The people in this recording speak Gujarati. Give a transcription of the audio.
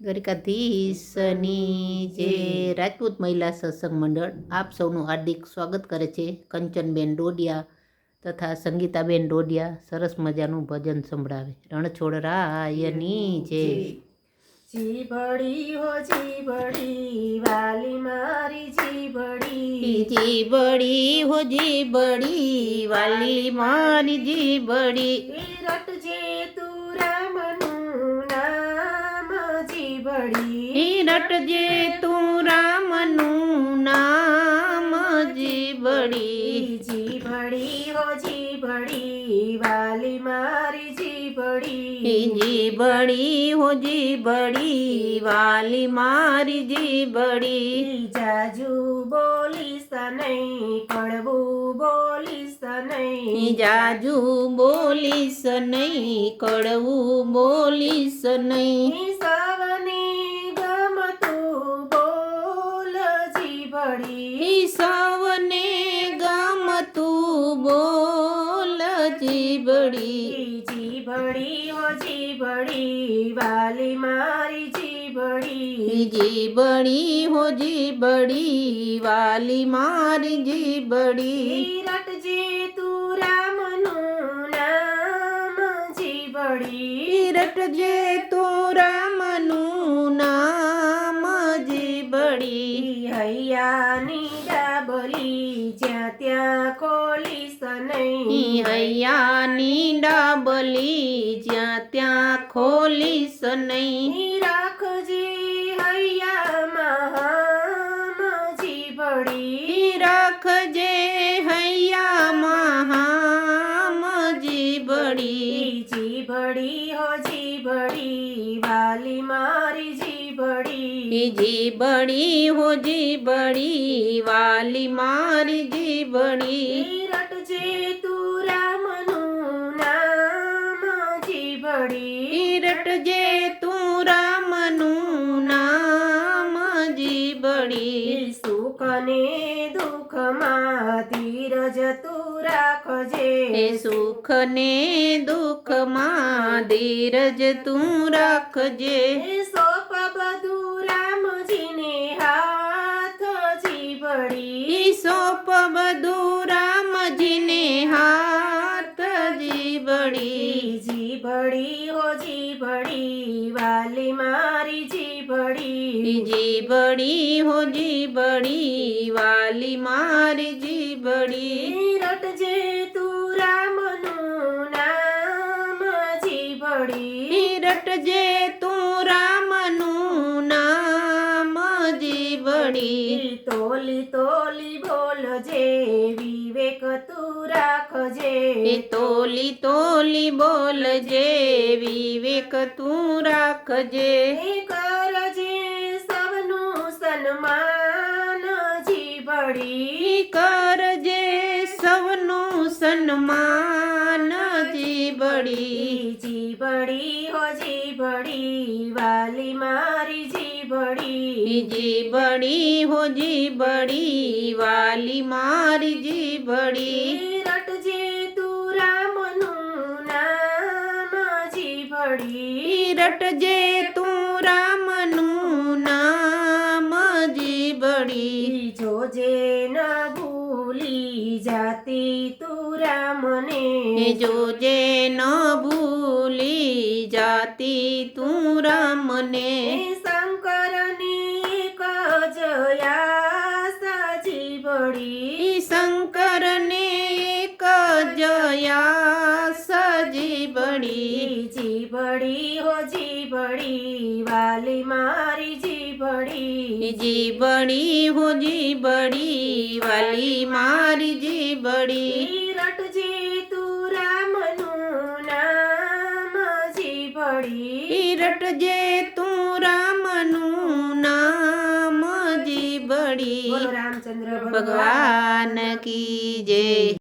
દ્વારિકાધીશની જે રાજપૂત મહિલા સત્સંગ મંડળ આપ સૌનું હાર્દિક સ્વાગત કરે છે. કંચનબેન ડોડિયા તથા સંગીતાબેન ડોડિયા સરસ મજાનું ભજન સંભળાવે. રણછોડરાયની જે જીભડી હો જીભડી વાલી મારી જીભડી. જીબડી હો જીબડી વાલી મારી જીભડી. રટ જે તું રામનું નામ જીભડી રટજે તું રામનું નામ જીબડી જીભડી હો જીભડી વાલી મારી જીભડી. જીબડી હો જીબડી વાલી મારી જીબડી જાજુ બોલી નહીં કડવું બોલી નહીં જાજુ બોલી નહીં કડવું બોલી નહીં જીબડી જીભડી હો જીભડી વાલી મારી જીભડી જીબડી હો જીબડી વાલી મારી જીબડી રટજે તું રામનું નામ જીભડી રટજે તું રામનું નામ જીબડી હૈયાની ડાબલી જ્યાં ત્યાં ખોલીશ નહીં. હૈયાની ડાબલી જ્યાં ત્યાં ખોલીશ નહીં. જીબડી હો જીબડી વાલી મારી જીબડી રટજે તું રામનું નામ જીબડી રટજે તું રામનું નામ જીબડી સુખ ને દુઃખમાં ધીરજ તું રાખજે. સુખ ને દુઃખમાં ધીરજ તું રાખજે. સોપ બધું રામજીને હાથ જીવડી સોપ બધું રામજીને હાથ જીબડી જીભડી હો જીભડી વાલી મારી જીભડી જીબડી હો જીબડી વાલી મારી જીબડી રટજે તું રામનું નામ જીભડી રટજે તું જીબડી તોલી તોલી બોલજે વિવેક તું રાખજે. તોલી તોલી તોલી બોલજે વિવેક તું રાખજે. કરજે સૌનું સન્માન જીવડી કરજે સૌનું સન્માન જીવડી જીવડી હો જીભડી વાલી મારી જીભડી જીબડી હો જીબડી વાલી મારી જીબડી રટજે તું રામનું નામ જીભડી રટજે તું રામનું નામ જીબડી જોજે ના ભૂલી જાતી તું રામને. જોજે ન ભૂલી જાતી તું રામને. ઈ શંકરને એક જયા સજી બળી જીભડી હો જીભડી વાલી મારી જીભડી. જીબડી હો જીબડી વાલી મારી જીબડી ભગવાન કી જય